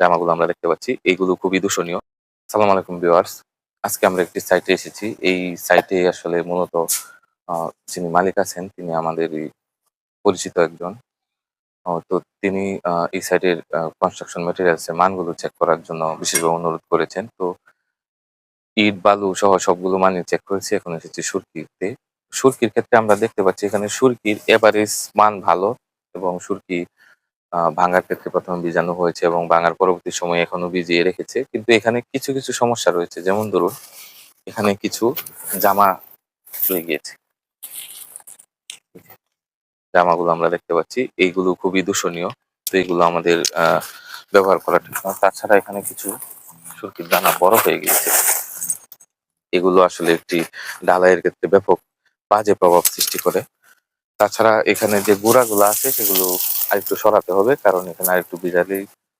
জামাগুলো আমরা দেখতে পাচ্ছি। এইগুলো খুবই দূষণীয়। সালাম আলাইকুম, ভিউয়ার্স। আজকে আমরা একটি সাইটে এসেছি। এই সাইটে আসলে মূলত যিনি মালিক আছেন, তিনি আমাদেরই পরিচিত একজন। তো তিনি এই সাইটের কনস্ট্রাকশন ম্যাটেরিয়ালস এর মানগুলো চেক করার জন্য বিশেষভাবে অনুরোধ করেছেন। তো ইট, বালু সহ সবগুলো মানে চেক করেছি। এখন এসেছি সুরকিতে। সুরকির ক্ষেত্রে আমরা দেখতে পাচ্ছি, এখানে সুরকির এভারেজ মান ভালো এবং সুরকি ভাঙার ক্ষেত্রে প্রথমে বীজাণু হয়েছে এবং ভাঙার পরবর্তী সময়ে এখনও ভিজিয়ে রেখেছে। কিন্তু এখানে কিছু কিছু সমস্যা রয়েছে। যেমন ধরুন, এখানে কিছু জামা রয়ে গিয়েছে। জামাগুলো আমরা দেখতে পাচ্ছি। এইগুলো খুবই দূষণীয়। তো এইগুলো আমাদের ব্যবহার করা ঠিক না তাছাড়া এখানে কিছু সুরকির দানা বড় হয়ে গিয়েছে। এগুলো আসলে একটি ঢালাইয়ের ক্ষেত্রে ব্যাপক বাজে প্রভাব সৃষ্টি করে। তাছাড়া এখানে যে গুঁড়াগুলো আছে, সেগুলো আরেকটু সরাতে হবে, কারণ এখানে আরেকটু বিজালি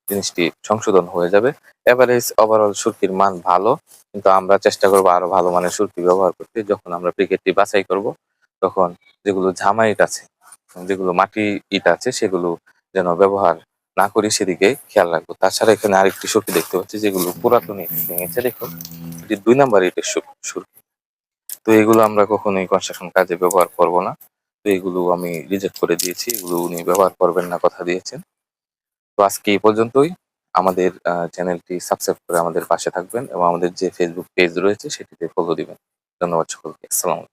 জিনিসটি সংশোধন হয়ে যাবে। এভারেজ ওভারঅল সুরকির মান ভালো, কিন্তু আমরা চেষ্টা করব আরও ভালো মানের সুরকি ব্যবহার করতে। যখন আমরা প্যাকেটটি বাছাই করব, তখন যেগুলো ঝামা ইট আছে, যেগুলো মাটি ইট আছে, সেগুলো যেন ব্যবহার না করি সেদিকে খেয়াল রাখব। তাছাড়া এখানে আরেকটি সুরকি দেখতে পাচ্ছি, যেগুলো পুরাতন ইট ভেঙেছে, দেখুন। এটি দুই নাম্বার ইটের সুরকি। তো এগুলো আমরা কখনোই কনস্ট্রাকশন কাজে ব্যবহার করব না। এগুলো আমি রিজেক্ট করে দিয়েছি, এগুলো উনি ব্যবহার করবেন না, কথা দিয়েছেন। তো আজকে এই পর্যন্তই। আমাদের চ্যানেলটি সাবস্ক্রাইব করে আমাদের পাশে থাকবেন এবং আমাদের যে ফেসবুক পেজ রয়েছে, সেটিতে ফলো দিবেন। ধন্যবাদ সকলকে। আসসালামু